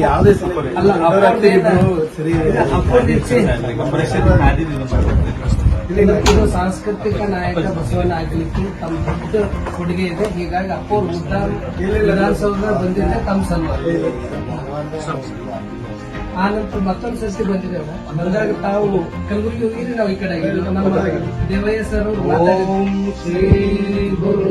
ಯಾವುದೇ ಇದು. ಸಾಂಸ್ಕೃತಿಕ ನಾಯಕ ಬಸವಣ್ಣ ಆಗ್ಲಿಕ್ಕೆ ತಮ್ಮ ದೊಡ್ಡ ಕೊಡುಗೆ ಇದೆ. ಹೀಗಾಗಿ ಅಪ್ಪೋರ್ ಉದ್ದಾರ ವಿಧಾನಸೌಧ ಬಂದಿದೆ ತಮ್ಮ ಸಲುವಾಗಿ ಆನಂತರ ನಂತರ ಮತ್ತೊಂದು ಸಸಿ ಬಂದಿದ್ದೇವೆ ಬಂದಾಗ ತಾವು ಕಲಬುರಗಿ ಹೋಗಿದ್ರೆ ನಾವು ಈ ಕಡೆ. ನಮ್ಮ ದೇವಯ್ಯ ಸರ್ ಓಂ ಶ್ರೀ ಗುರು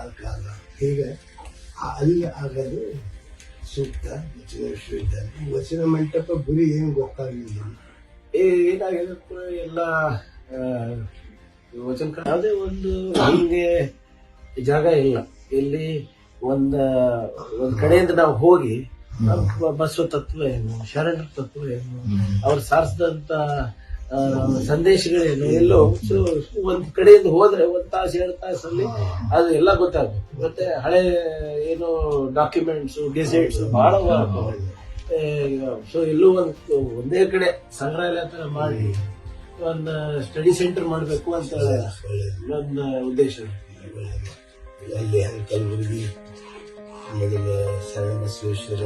ಆ ಕಾಲ ಹೀಗೆ ಅಲ್ಲಿ ಆಗೋದು ಸೂಕ್ತ ವಿಶ್ವವಿದ್ಯಾಲಯ ವಚನ ಮಂಟಪ ಗುರಿ ಏನು ಗೊತ್ತಾಗಲಿಲ್ಲ. ಏನಾಗಿದೆ ಎಲ್ಲ ವಚನ ಯಾವುದೇ ಒಂದು ಹಿಂಗೆ ಜಾಗ ಇಲ್ಲ. ಇಲ್ಲಿ ಒಂದ ಒಂದ್ ಕಡೆಯಿಂದ ನಾವು ಹೋಗಿ ಬಸವ ತತ್ವ ಏನು ಶರಣರ ತತ್ವ ಏನು ಅವ್ರು ಸಾರಿಸಿದಂತ ಸಂದೇಶಗಳೇನು? ಎಲ್ಲೋ ಒಂದ್ ಕಡೆಯಿಂದ ಹೋದ್ರೆ ಒಂದ್ ತಾಸು, ಎರಡು ತಾಸಲ್ಲಿ ಅದು ಎಲ್ಲ ಗೊತ್ತಾಗುತ್ತೆ ಮತ್ತೆ ಹಳೆ ಏನು ಡಾಕ್ಯುಮೆಂಟ್ಸ್ ಡಿಸೈಟ್ಸ್ ಬಹಳ ಸೊ ಎಲ್ಲೂ ಒಂದು ಒಂದೇ ಕಡೆ ಸಂಗ್ರಹಾಲಯ ತರ ಮಾಡಿ ಒಂದು ಸ್ಟಡಿ ಸೆಂಟರ್ ಮಾಡಬೇಕು ಅಂತ ನನ್ನ ಉದ್ದೇಶ. ಅಲ್ಲಿ ಕಲಬುರಗಿ ಆಮೇಲೆ ಶರಣ ಬಸವೇಶ್ವರ